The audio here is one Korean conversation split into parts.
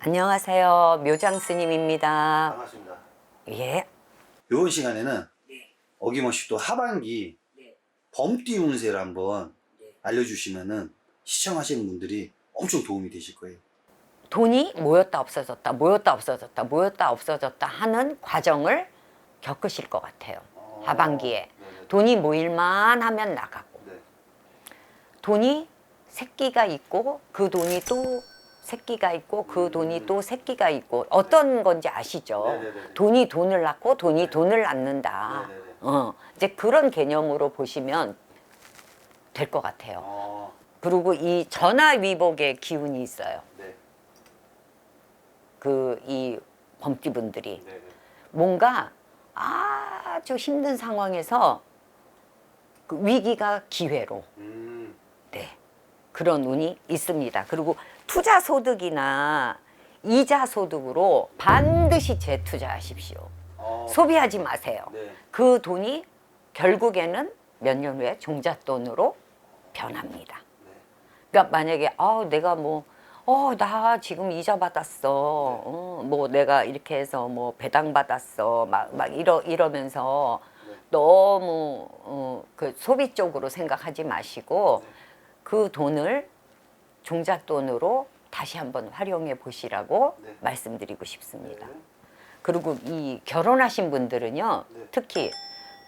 안녕하세요. 묘장 스님입니다. 반갑습니다. 예. 이번 시간에는 네. 어김없이 또 하반기 네. 범띠 운세를 한번 네. 알려주시면은 시청하시는 분들이 엄청 도움이 되실 거예요. 돈이 모였다 없어졌다, 모였다 없어졌다, 모였다 없어졌다 하는 과정을 겪으실 것 같아요. 하반기에. 네네. 돈이 모일만 하면 나가고, 네. 돈이 새끼가 있고, 그 돈이 또 새끼가 있고, 그 음. 돈이 또 새끼가 있고, 어떤 건지 아시죠? 네네네. 돈이 돈을 낳고, 돈이 네. 돈을 낳는다. 네네네. 어, 이제 그런 개념으로 보시면 될 것 같아요. 어, 그리고 이 전화위복의 기운이 있어요. 네. 그 이 범띠분들이 네네. 뭔가 아주 힘든 상황에서 그 위기가 기회로 음, 네 그런 운이 있습니다. 그리고 투자 소득이나 이자 소득으로 반드시 재투자하십시오. 어, 소비하지 마세요. 네. 그 돈이 결국에는 몇 년 후에 종잣돈으로 변합니다. 네. 그러니까 만약에 아 내가 뭐 어 나 지금 이자 받았어 어, 뭐 내가 이렇게 해서 뭐 배당 받았어 막 막 이러 이러면서 네. 너무 어, 그 소비 쪽으로 생각하지 마시고 네. 그 돈을 종잣 돈으로 다시 한번 활용해 보시라고 네. 말씀드리고 싶습니다. 네. 그리고 이 결혼하신 분들은요 네. 특히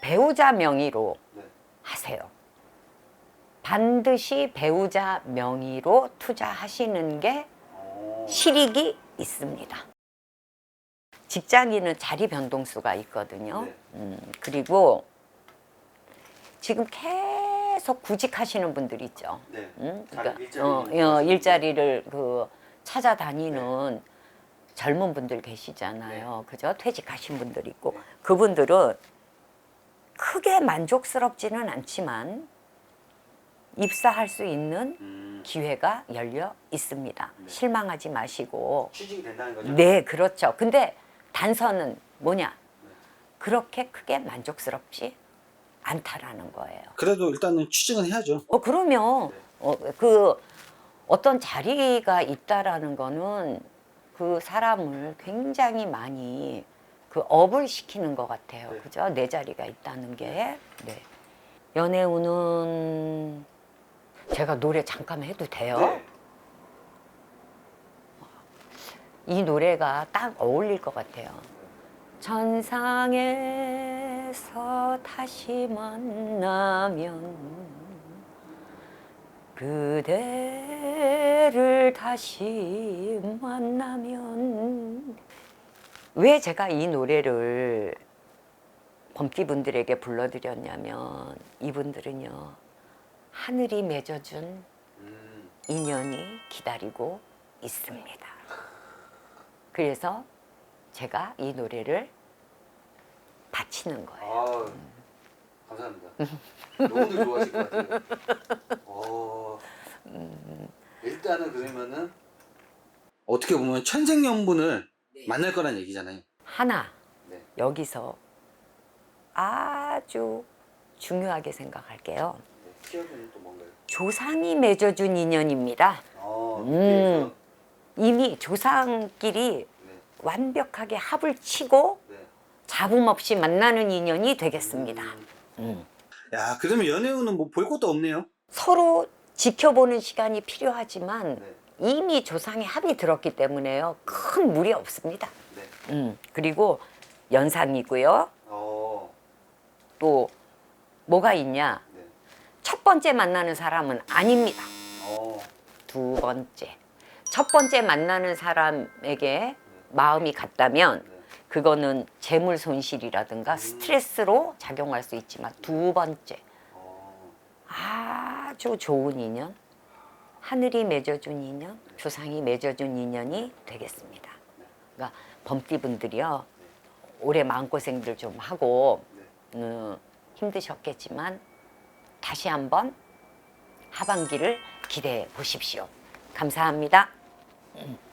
배우자 명의로 네. 하세요. 반드시 배우자 명의로 투자하시는 게 어, 실익이 있습니다. 직장인은 자리 변동수가 있거든요. 네. 음, 그리고 지금 계속 구직하시는 분들 있죠. 네. 음, 자기 그러니까 일자리를 어, 어, 일자리를 그 찾아다니는 젊은 분들 계시잖아요. 그죠? 퇴직하신 분들 있고 네. 그분들은 크게 만족스럽지는 않지만 입사할 수 있는 음, 기회가 열려 있습니다. 네. 실망하지 마시고. 취직이 된다는 거죠? 네, 그렇죠. 근데 단서는 뭐냐? 그렇게 크게 만족스럽지 않다라는 거예요. 그래도 일단은 취직은 해야죠. 어 그러면 네. 어, 그 어떤 자리가 있다라는 거는 그 사람을 굉장히 많이 그 업을 시키는 것 같아요. 네. 그죠? 내 자리가 있다는 게. 네. 연애운은 제가 노래 잠깐 해도 돼요? 네. 이 노래가 딱 어울릴 것 같아요. 천상에서 다시 만나면 그대를 다시 만나면 왜 제가 이 노래를 범띠분들에게 불러드렸냐면 이분들은요 하늘이 맺어준 음, 인연이 기다리고 있습니다. 그래서 제가 이 노래를 바치는 거예요. 아, 감사합니다. 너무들 좋아하실 것 같아요. 어, 일단은 그러면은 어떻게 보면 천생연분을 만날 거란 얘기잖아요. 하나 네. 여기서 아주 중요하게 생각할게요. 네. 또 뭔가요? 조상이 맺어준 인연입니다. 어, 음. 이미 조상끼리 네, 완벽하게 합을 치고 네. 잡음 없이 만나는 인연이 되겠습니다. 음. 음. 야, 그러면 연애운은 뭐 볼 것도 없네요. 서로 지켜보는 시간이 필요하지만 네, 이미 조상의 합이 들었기 때문에요. 큰 무리 없습니다. 네. 음, 그리고 연상이고요. 어, 또 뭐가 있냐? 네. 첫 번째 만나는 사람은 아닙니다. 어, 두 번째. 첫 번째 만나는 사람에게 마음이 갔다면 네. 그거는 재물 손실이라든가 스트레스로 작용할 수 있지만 두 번째 어, 아주 좋은 인연, 하늘이 맺어준 인연, 조상이 맺어준 인연이 되겠습니다. 그러니까 범띠분들이요 올해 마음고생들 좀 하고 네. 음, 힘드셨겠지만 다시 한번 하반기를 기대해 보십시오. 감사합니다. 음.